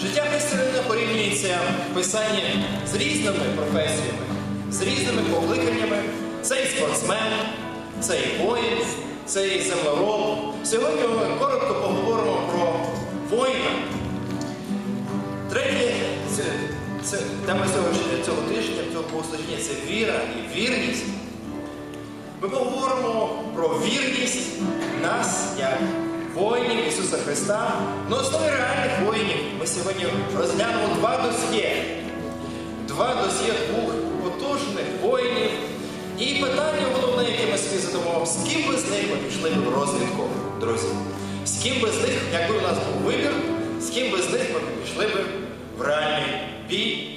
Життя християнина порівнюється в писанні з різними професіями, з різними покликаннями. Це і спортсмен, це і воїн, це і землероб. Сьогодні ми коротко поговоримо про воїна. Третє, це, це тема цього, цього тижня, цього богослужіння це віра і вірність. Ми поговоримо про вірність нас як воїнів Ісуса Христа. На основі реальних воїнів ми сьогодні розглянемо два досьє. Два досьє двох потужних воїнів. І питання головне, яке ми собі задамо, з ким би з них ми пішли в розвідку, друзі? З ким би з них, якби у нас був вибір, з ким би з них ми пішли б в реальний бій.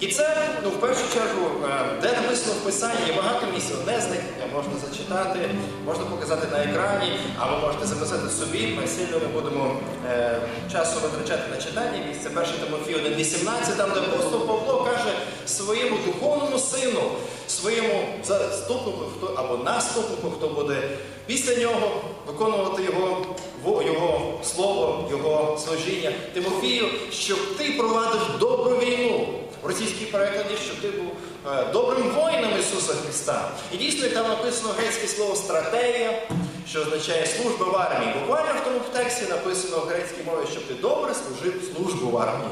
І це, ну, в першу чергу, е, де написано в Писанні, є багато місць. Одне з них можна зачитати, можна показати на екрані, а ви можете записати собі. Ми сильно не будемо е, часу витрачати на читання. Місце 1 Тимофію 1.18, там, де апостол Павло каже своєму духовному сину, своєму заступнику хто або наступнику, хто буде після нього виконувати його, його слово, його служіння Тимофію, щоб ти провадив добру війну. В російській перекладі, щоб ти був е, добрим воїном Ісуса Христа. І дійсно там написано грецьке слово стратегія, що означає служба в армії. Буквально в тому тексті написано в грецькій мові, щоб ти добре служив службу в армії.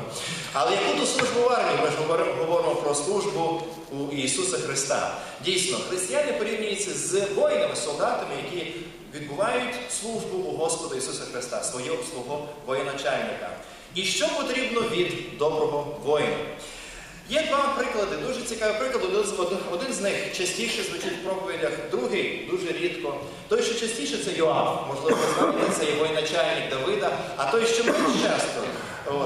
Але яку то службу в армії? Ми ж говоримо, говоримо про службу у Ісуса Христа. Дійсно, християни порівнюються з воїнами, солдатами, які відбувають службу у Господа Ісуса Христа, свого, свого воєначальника. І що потрібно від доброго воїна? Є два приклади, дуже цікаві приклади. Один з- них частіше звучить в проповідях, другий дуже рідко. Той, що частіше, це Йоав. Можливо, ви це є воєначальник Давида, а той, що менш часто,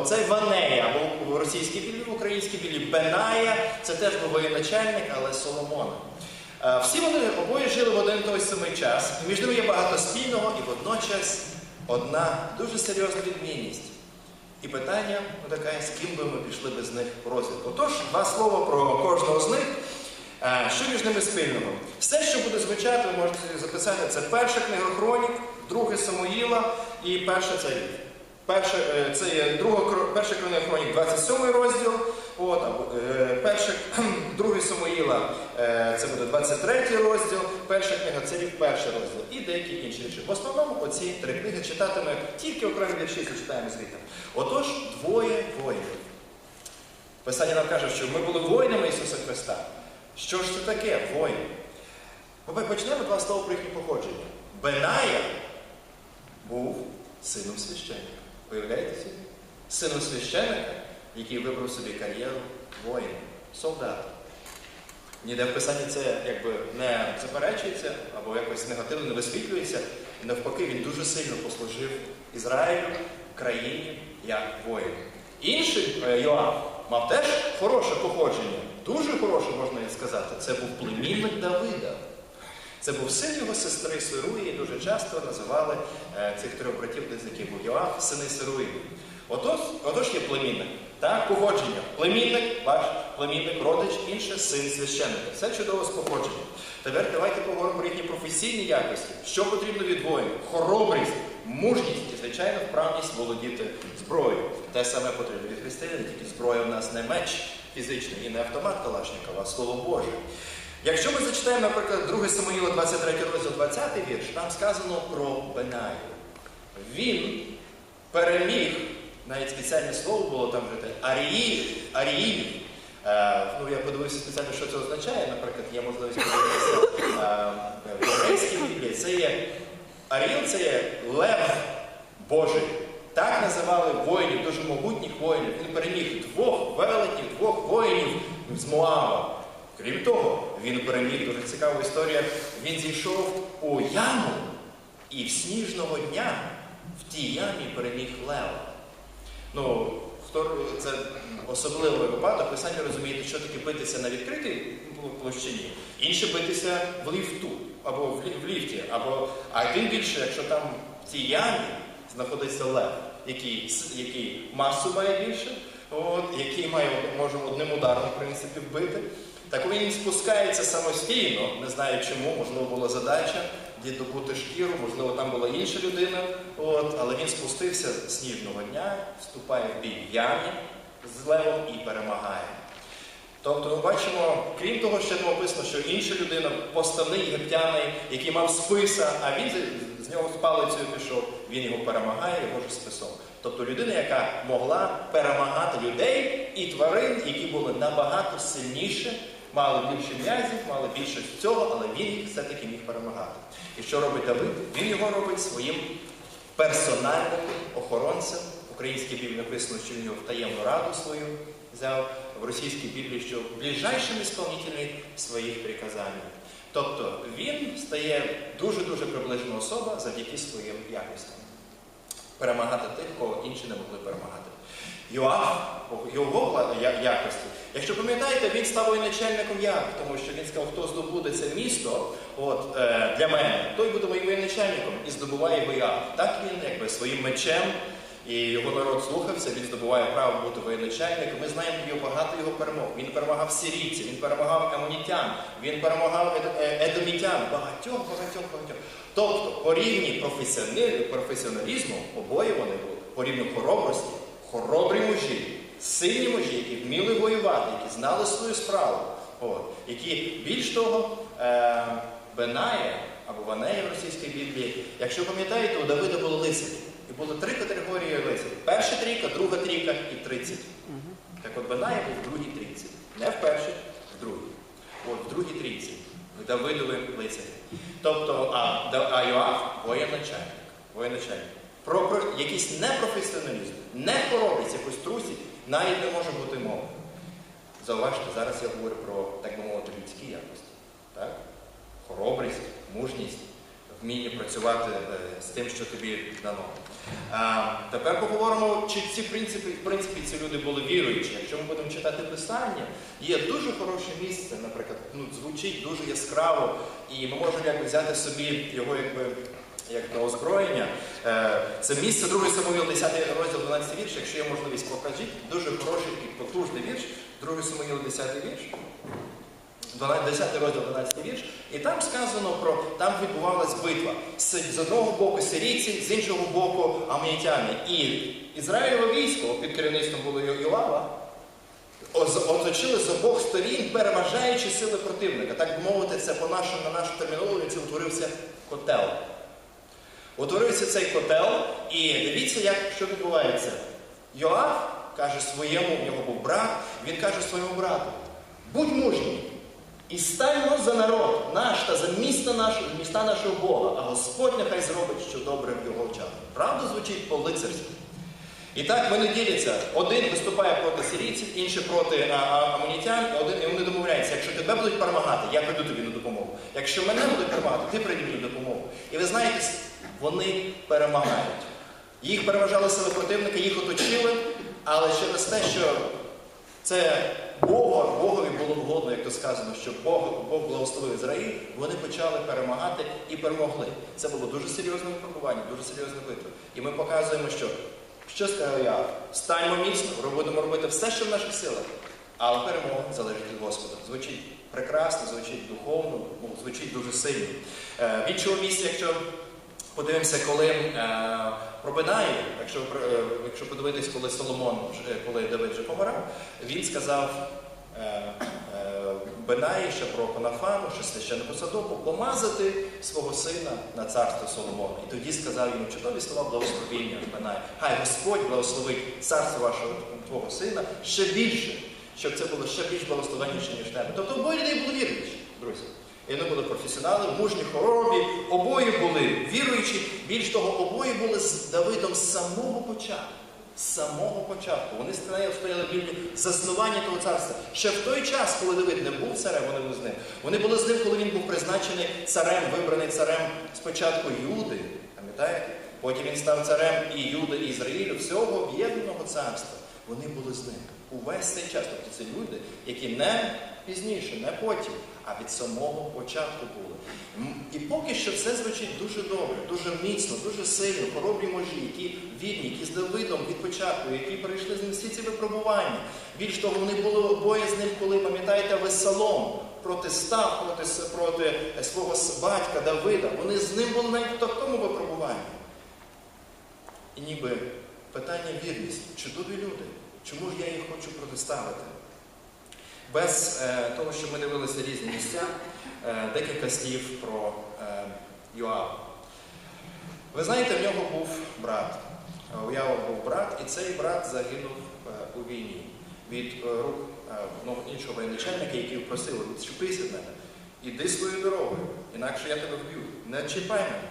це Ванея, або в російській білі, в українській білі Беная, це теж був воєначальник, але Соломона. Е, Всі вони обоє жили в один і той самий час, і між ними є багато спільного, і водночас одна дуже серйозна відмінність. І питання таке, з ким би ми пішли без них в розвідку. Отож, два слова про кожного з них. Е, Що між ними спільного? Все, що буде звучати, ви можете записати, це перша книга Хронік, друге Самуїла і перша царів. Перше, е, це є друга, перша книга Хронік, 27 розділ, от, е, перша, друге Самуїла, е, це буде 23 розділ, перша книга царів, перший розділ і деякі інші вірші. В основному оці три книги читатиме тільки окремі вірші зачитаємо звідти. Отож, двоє воїнів. Писання нам каже, що ми були воїнами Ісуса Христа. Що ж це таке воїн? Почнемо два слова про їхнє походження. Беная був сином священника. Уявляєте собі? Сином священника, який вибрав собі кар'єру воїна, солдата. Ніде в Писанні це якби не заперечується або якось негативно не висвітлюється. Навпаки, він дуже сильно послужив Ізраїлю, країні як воїн. Інший е, Йоав мав теж хороше походження, дуже хороше, можна сказати. Це був племінник Давида. Це був син його сестри Сируї, і дуже часто називали е, цих трьох братів, з яких був Йоав, сини Сируї. Отож, отож є племінник. Так, погодження. Племінник, ваш племінник, родич, інше син священника. Все чудово з походженням. Тепер давайте поговоримо про їхні професійні якості. Що потрібно від воїнів? Хоробрість, мужність і, звичайно, вправність володіти зброєю. Те саме потрібно від християнина, тільки зброя в нас не меч фізичний і не автомат Калашникова, а слово Боже. Якщо ми зачитаємо, наприклад, 2 Самуїла 23 розділ 20 вірш, там сказано про Бенаю. Він переміг, навіть спеціальне слово було там жити, аріїв. аріїв. Е, ну, я подивився спеціально, що це означає. Наприклад, є можливість подивитися е, в єврейській біблії. Це є Аріл це є лев Божий. Так називали воїнів, дуже могутніх воїнів. Він переміг двох велетнів, двох воїнів з Моава. Крім того, він переміг дуже цікава історія. Він зійшов у яму і в сніжного дня в тій ямі переміг лева. Ну, хто це особливий випадок, ви самі розумієте, що таке битися на відкритій площині, інше битися в ліфту, або в лі- в ліфті, або, а тим більше, якщо там в цій ямі знаходиться лев, який, який масу має більше, от, який має, може одним ударом в принципі вбити. Так він спускається самостійно, не знаю чому, можливо, була задача де добути шкіру, можливо, там була інша людина. От, але він спустився з сніжного дня, вступає в бій ямі з левом і перемагає. Тобто ми бачимо, крім того, що там описано, що інша людина, поставний єгиптянин, який мав списа, а він з нього з палицею пішов, він його перемагає, його ж списом. Тобто людина, яка могла перемагати людей і тварин, які були набагато сильніші, мали більше м'язів, мали більше цього, але він їх все-таки міг перемагати. І що робить Давид? Він його робить своїм персональним охоронцем. Українській Біблії написано, що він його в таємну раду свою взяв, в російській Біблії, що ближайшим ісполнителем своїх приказань. Тобто він стає дуже-дуже приближена особа завдяки своїм якостям. Перемагати тих, кого інші не могли перемагати. Йоаф, його якості. Якщо пам'ятаєте, він став воєначальником як? Тому що він сказав, хто здобуде це місто от, е, для мене, той буде моїм воєначальником і здобуває його Йоаф. Так він якби своїм мечем, і його народ слухався, він здобуває право бути воєначальником. Ми знаємо його багато його перемог. Він перемагав сирійців, він перемагав амонітян, він перемагав е, едомітян, багатьох, багатьох, багатьох. Тобто, по рівні професіоналізму обоє вони були, по рівню хоробрості, хоробрі мужі, сильні мужі, які вміли воювати, які знали свою справу, от, які більш того, е, Бенає або Ванея в російській Біблії, якщо пам'ятаєте, у Давида були лицарі. І було три категорії лицарів. Перша трійка, друга трійка і тридцять. Так от Бенає був в другій трійці. Не в першій, в другій. От в другій трійці. В Давидові лицарі. Тобто, а, а Йоаф воєначальник. воєначальник. Про, якийсь непрофесіоналізм, не хоробрість, якусь трусість, навіть не може бути мови. Зауважте, зараз я говорю про, так би мовити, людські якості. Так? Хоробрість, мужність, вміння працювати е, з тим, що тобі дано. А, тепер поговоримо, чи ці принципи, в принципі ці люди були віруючі. Якщо ми будемо читати Писання, є дуже хороше місце, наприклад, ну, звучить дуже яскраво, і ми можемо якби взяти собі його якби. Як на озброєння. Е, Це місце 2 Самуїл, 10 розділ, 12 вірш. Якщо є можливість, покажіть. Дуже хороший і потужний вірш. 2 Самуїл, 10 вірш. 10 розділ 12 вірш, і там сказано про там відбувалась битва. З, одного боку сирійці, з іншого боку амонітяни. І Ізраїлеве військо під керівництвом було Йо- Йоава, оточили з обох сторін, переважаючи сили противника. Так би мовити, це по нашому, на нашу термінологію це утворився котел. Утворився цей котел, і дивіться, як що відбувається. Йоав каже своєму, в нього був брат, він каже своєму брату: будь мужній і станьмо за народ наш та за місто наше, міста нашого Бога, а Господь нехай зробить, що добре в його очах. Правда звучить по-лицарськи. І так вони діляться. Один виступає проти сирійців, інший проти а, а, амонітян, і один, і вони домовляються, якщо тебе будуть перемагати, я прийду тобі на допомогу. Якщо мене будуть перемагати, ти прийди мені на допомогу. І ви знаєте, вони перемагають. Їх переважали сили противника, їх оточили, але через те, що це Бога, Богові було вгодно, як то сказано, що Бог, Бог благословив Ізраїль, вони почали перемагати і перемогли. Це було дуже серйозне випробування, дуже серйозна битва. І ми показуємо, що що сказав я? Станьмо міцно, будемо робити все, що в наших силах. Але перемога залежить від Господа. Звучить прекрасно, звучить духовно, ну, звучить дуже сильно. Е, в іншому місці, якщо подивимося, коли е, про Бенаї, якщо, е, якщо подивитись, коли Соломон, коли Давид вже помирав, він сказав е, е, Бенаї ще про Конафану, що священнику Садоку, помазати свого сина на царство Соломона. І тоді сказав йому чудові слова благословіння Бенаї. Хай Господь благословить царство вашого твого сина ще більше, щоб це було ще більш благословенніше, ніж тебе. Тобто обоє людей були віруючі, друзі. Вони були професіонали, мужні, хоробрі, обоє були віруючі. Більш того, обоє були з Давидом з самого початку. З самого початку. Вони стояли, в заснування того царства. Ще в той час, коли Давид не був царем, вони були з ним. Вони були з ним, коли він був призначений царем, вибраний царем спочатку Юди, пам'ятаєте? Потім він став царем і Юди, і Ізраїлю, всього об'єднаного царства. вони були з ним. Увесь цей час. Тобто це люди, які не пізніше, не потім, а від самого початку були. І поки що все звучить дуже добре, дуже міцно, дуже сильно, хоробрі можі, які вільні, які з Давидом від початку, які пройшли з всі ці випробування. Більш того, вони були обоє з ним, коли пам'ятаєте, Весалом протистав проти, проти свого батька Давида. Вони з ним були навіть в такому випробуванні. І ніби питання вірність, чудові люди. Чому ж я їх хочу протиставити? Без е, того, що ми дивилися різні місця, е, декілька слів про е, Йоава. Ви знаєте, в нього був брат. Е, У Йоава був брат, і цей брат загинув е, у війні від рук е, одного іншого воєначальника, який просив, відчепися від мене. Іди своєю дорогою, інакше я тебе вб'ю. Не чіпай мене.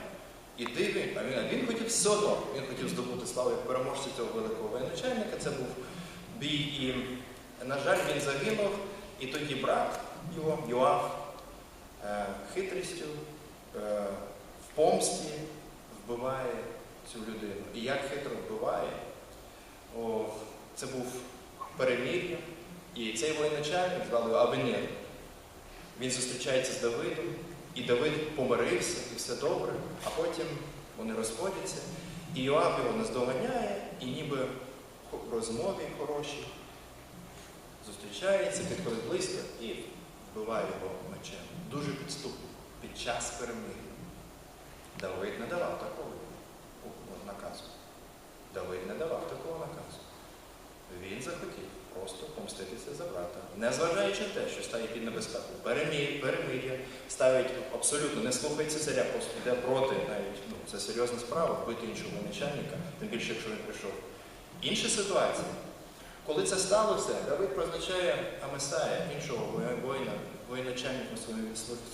Іди він. А він, він хотів все одно. Він хотів здобути славу як переможця цього великого воєначальника. Це був бій. І, на жаль, він загинув. І тоді брат його, Йоав, е, хитрістю, е, в помсті вбиває цю людину. І як хитро вбиває, о, це був перемір'я. І цей воєначальник, звали його Авенір, він зустрічається з Давидом, і Давид помирився, і все добре, а потім вони розходяться, і Йоав його наздоганяє, і ніби розмові хорошій зустрічається, підходить близько і вбиває його мечем. Дуже підступно під час перемир'я. Давид не давав такого наказу. Давид не давав такого наказу. Він захотів просто помститися за брата, незважаючи на те, що стає під небезпеку. Перемир'я ставить абсолютно, не слухається царя, просто йде проти навіть. Ну, це серйозна справа, вбити іншого начальника, тим більше, якщо він прийшов. Інша ситуація. Коли це сталося, Давид призначає Амесая, іншого воїна, воєначальника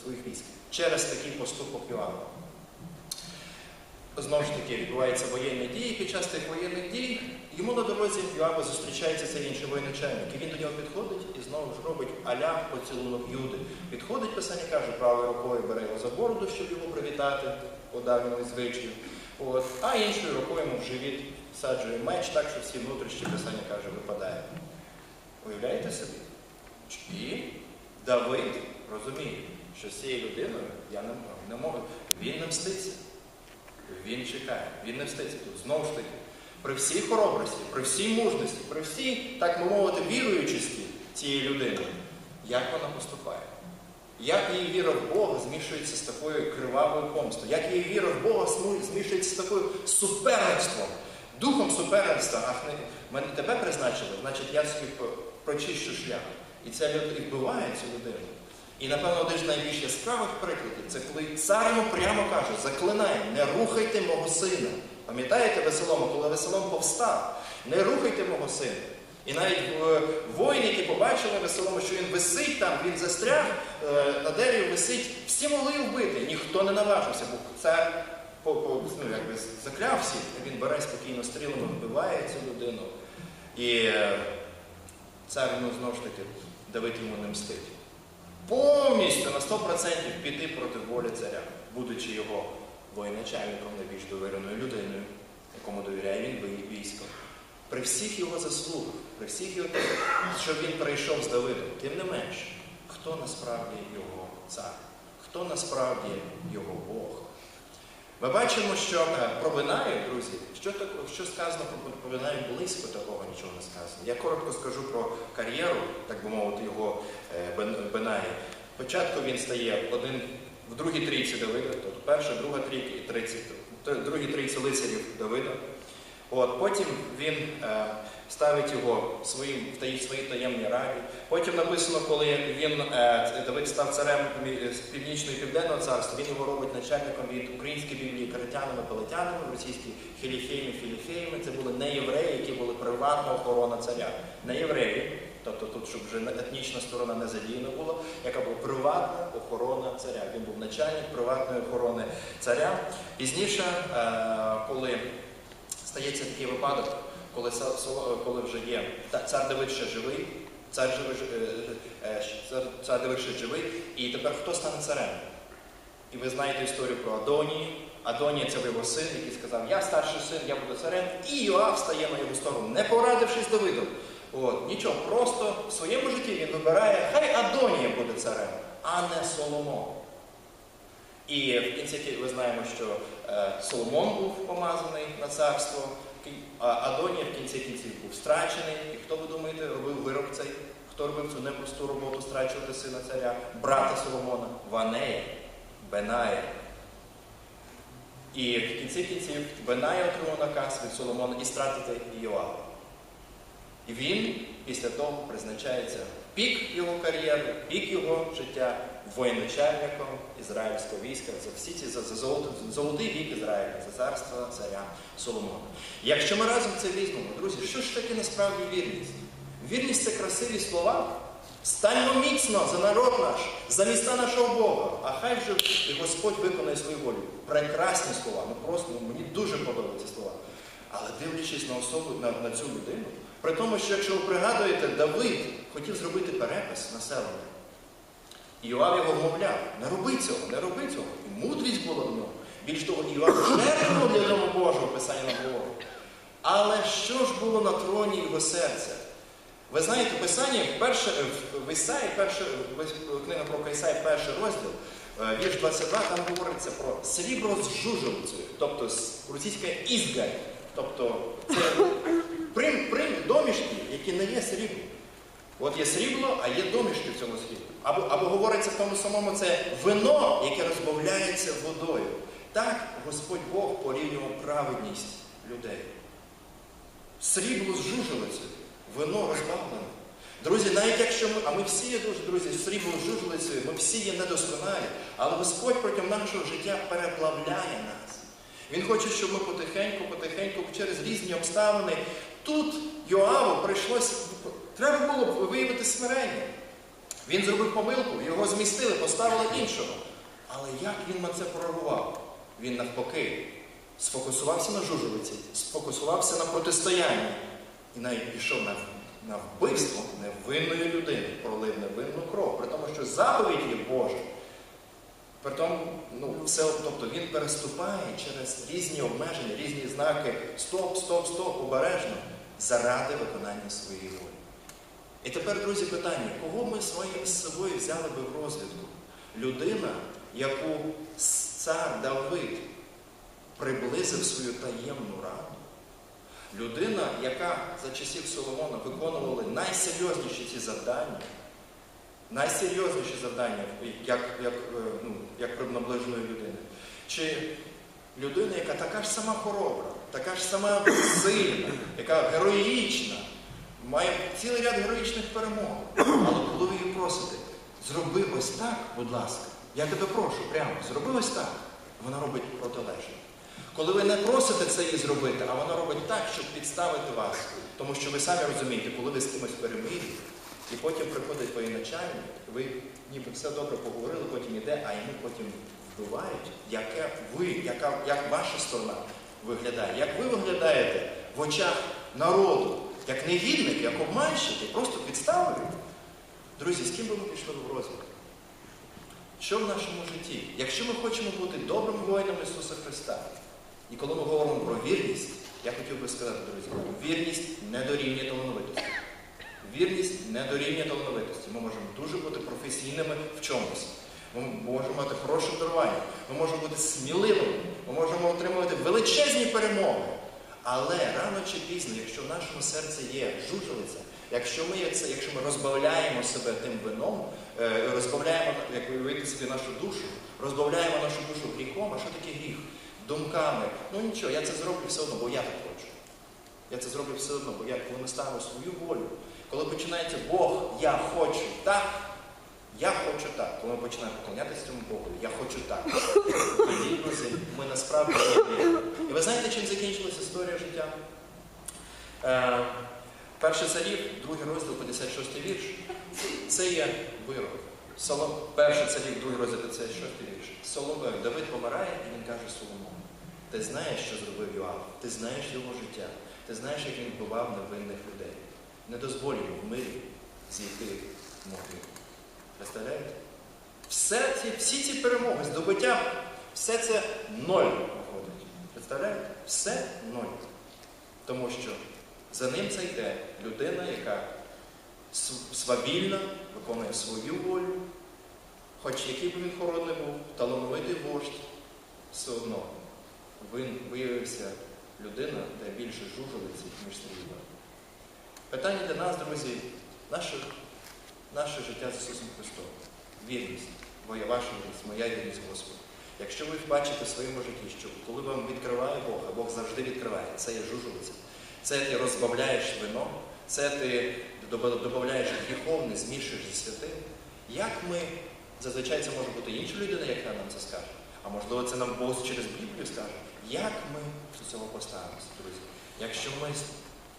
своїх, військ, через такий поступок Йоава. Знову ж таки, відбуваються воєнні дії. Під час тих воєнних дій йому на дорозі Йоаба зустрічається цей інший воєначальник. І він до нього підходить і знову ж робить аля поцілунок Юди. Підходить, писання каже, правою рукою бере його за бороду, щоб його привітати, по давньому звичаю. От. А іншою рукою йому в живіт всаджує меч, так що всі внутрішні писання каже, випадає. Уявляєте собі? І Давид розуміє, що з цією людиною я не, не можу. Він не мститься. Він чекає, він не вститься тут. Знову ж таки, при всій хоробрості, при всій мужності, при всій, так би мовити, віруючості цієї людини, як вона поступає? Як її віра в Бога змішується з такою кривавою помстою? Як її віра в Бога змішується з такою суперництвом, духом суперництва? Ах, мене тебе призначили, значить я собі прочищу шлях. І ця людина і вбиває цю людину. І, напевно, один з найбільш яскравих прикладів це коли цар йому прямо каже, заклинає, не рухайте мого сина. Пам'ятаєте Веселому, коли Веселом повстав, не рухайте мого сина. І навіть воїни, які побачили Веселому, що він висить там, він застряг е, на дереві висить, всі могли вбити, ніхто не наважився, бо цар ну, якби закляв він бере спокійно стрілами, вбиває цю людину. І е, цар ну, знову ж таки Давид йому не мстить повністю на 100% піти проти волі царя, будучи його воєначальником, найбільш довіреною людиною, якому довіряє він військо. При всіх його заслугах, при всіх його що він прийшов з Давидом, тим не менш, хто насправді його цар, хто насправді його Бог. Ми бачимо, що е, про Винаю, друзі, що, що сказано про, Винаю, близько такого нічого не сказано. Я коротко скажу про кар'єру, так би мовити, його е, Спочатку він стає один в другій трійці Давида, тобто перша, друга трійка і тридцять, другі трійці лицарів Давида. От, потім він е, ставить його своїм, в своїй таємній раді. Потім написано, коли він, е, Давид став царем мі- північного і південного царства, він його робить начальником від української біблії каритянами, пелетянами, в російській хіліфеями, філіфеями. Це були не євреї, які були приватна охорона царя. Не євреї, тобто тут, щоб вже етнічна сторона не задіяна була, яка була приватна охорона царя. Він був начальник приватної охорони царя. Пізніше, е, коли стається такий випадок, коли, коли вже є цар Давид живий, цар, живий, е, е, цар, цар Давид живий, і тепер хто стане царем? І ви знаєте історію про Адонії, Адонія це його син, який сказав, я старший син, я буду царем, і Йоав стає на його сторону, не порадившись Давидом. От, нічого, просто в своєму житті він вибирає, хай Адонія буде царем, а не Соломон. І в кінці кі- ви знаємо, що е, Соломон був помазаний на царство, а Адонія в кінці кінців був страчений. І хто ви думаєте, робив вирок цей? Хто робив цю непросту роботу страчувати сина царя, брата Соломона? Ванея, Беная. І в кінці кінців Беная отримав наказ від Соломона і стратити Йоава. І він після того призначається пік його кар'єри, пік його життя воєначальником ізраїльського війська за всі ці за, за золотий, золотий вік Ізраїля, за царство царя Соломона. Якщо ми разом це візьмемо, друзі, що ж таке насправді вірність? Вірність це красиві слова. Станьмо міцно за народ наш, за міста нашого Бога, а хай вже і Господь виконає свою волю. Прекрасні слова, ну просто ну, мені дуже подобаються слова. Але дивлячись на особу, на, на цю людину, при тому, що якщо ви пригадуєте, Давид хотів зробити перепис населення. І Йоав його вмовляв, не роби цього, не роби цього. І мудрість була в ньому. Більш того, Йоав жертвував для дому Божого писання на Бога. Але що ж було на троні його серця? Ви знаєте, Писання вперше, в Ісаї, перше, книга про Ісаї, перший розділ, е, вірш 22, там говориться про срібло з жужелицею, тобто російська ізгаль. Тобто це прим, прим, домішки, які не є сріблом. От є срібло, а є домішки в цьому сріблі. Або, або говориться в тому самому, це вино, яке розбавляється водою. Так Господь Бог порівнював праведність людей. Срібло з жужелицею, вино розбавлене. Друзі, навіть якщо ми, а ми всі є дуже, друзі, з сріблом з жужелицею, ми всі є недосконалі, але Господь протягом нашого життя переплавляє нас. Він хоче, щоб ми потихеньку, потихеньку, через різні обставини. Тут Йоаву прийшлось, треба було б виявити смирення. Він зробив помилку, його змістили, поставили іншого. Але як він на це прореагував? Він навпаки сфокусувався на жужелиці, сфокусувався на протистоянні і навіть пішов на, на вбивство невинної людини, пролив невинну кров, при тому, що заповідь є Божа. Притом, ну, все, тобто він переступає через різні обмеження, різні знаки. Стоп, стоп, стоп, обережно, заради виконання своєї волі. І тепер, друзі, питання, кого ми з собою взяли би в розвідку? Людина, яку цар Давид приблизив свою таємну раду. Людина, яка за часів Соломона виконувала найсерйозніші ці завдання, найсерйозніші завдання, як, як, е, ну, як наближеної людини. Чи людина, яка така ж сама хоробра, така ж сама сильна, яка героїчна, має цілий ряд героїчних перемог. Але коли ви її просите, зроби ось так, будь ласка, я тебе прошу прямо, зроби ось так, вона робить протилежне. Коли ви не просите це її зробити, а вона робить так, щоб підставити вас. Тому що ви самі розумієте, коли ви з кимось перемир'ї, і потім приходить воєначальник, ви ніби все добре поговорили, потім іде, а йому потім вбивають, яке ви, яка, як ваша сторона виглядає, як ви виглядаєте в очах народу, як негідник, як обманщик, і просто підставили. Друзі, з ким би ми пішли в розвиток? Що в нашому житті? Якщо ми хочемо бути добрим воїном Ісуса Христа, і коли ми говоримо про вірність, я хотів би сказати, друзі, вірність не дорівнює талановитості. Вірність не дорівнює талановитості. Ми можемо дуже бути професійними в чомусь. Ми можемо мати хороше дарування, ми можемо бути сміливими, ми можемо отримувати величезні перемоги. Але рано чи пізно, якщо в нашому серці є жужелиця, якщо ми, це, якщо ми розбавляємо себе тим вином, е, розбавляємо, як ви уявите собі, нашу душу, розбавляємо нашу душу гріхом, а що таке гріх? Думками. Ну нічого, я це зроблю все одно, бо я так хочу. Я це зроблю все одно, бо я, коли ми ставимо свою волю, коли починається Бог, я хочу так, я хочу так. Коли ми починаємо поклонятися цьому Богу, я хочу так. Ми насправді вірні. І ви знаєте, чим закінчилася історія життя? Е, перший царів, другий розділ, 56 вірш. Це є вирок. Солом, перший царів, другий розділ, 56 вірш. Солом, е, Давид помирає, і він каже Соломону. Ти знаєш, що зробив Йоав, ти знаєш його життя, ти знаєш, як він вбивав невинних людей. Не дозволь йому в мирі зійти в могилу. Представляєте? Все ці, всі ці перемоги, здобуття Все це ноль виходить. Представляєте? Все ноль. Тому що за ним це йде людина, яка свавільно виконує свою волю, хоч який би він хород був, талановитий вождь, все одно він виявився людина, де більше жужелиці, ніж срібла. Питання для нас, друзі, наше, наше життя з Ісусом Христом. Вірність, моя ваша вірність, моя вірність Господу. Якщо ви бачите в своєму житті, що коли вам відкриває Бог, а Бог завжди відкриває, це є жужелиця. Це ти розбавляєш вино, це ти додаєш гріховне, змішуєш зі святим. Як ми, зазвичай це може бути інша людина, яка нам це скаже, а можливо це нам Бог через Біблію скаже, як ми до цього поставимося, друзі? Якщо ми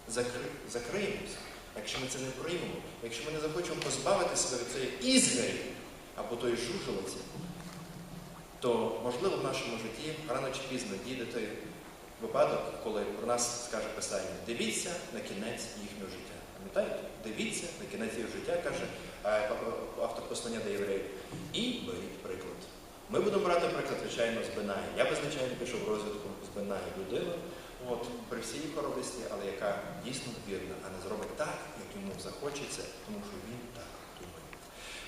закри... закриємося, якщо ми це не приймемо, якщо ми не захочемо позбавити себе від цієї ізгорі або тої жужелиці, то можливо в нашому житті рано чи пізно дійде той випадок, коли про нас скаже Писання, дивіться на кінець їхнього життя. Пам'ятаєте? Дивіться на кінець їх життя, каже е, автор послання до євреїв. І беріть приклад. Ми будемо брати приклад, звичайно, з Бенаї. Я би, звичайно, пішов в розвитку з Бенаї людину, от, при всій хоробрісті, але яка дійсно вірна, а не зробить так, як йому захочеться, тому що він так думає.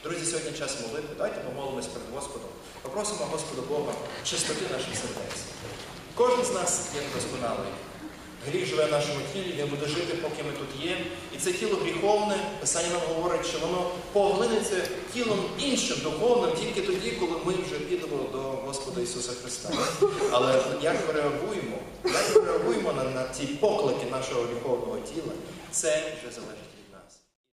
Друзі, сьогодні час молитви. Давайте помолимось перед Господом. Попросимо Господа Бога чистоти наших сердець. Кожен з нас є досконалий. Гріх живе в нашому тілі, він буде жити, поки ми тут є. І це тіло гріховне, Писання нам говорить, що воно поглинеться тілом іншим духовним тільки тоді, коли ми вже підемо до Господа Ісуса Христа. Але як ми реагуємо, як ми реагуємо на, на ці поклики нашого гріховного тіла, це вже залежить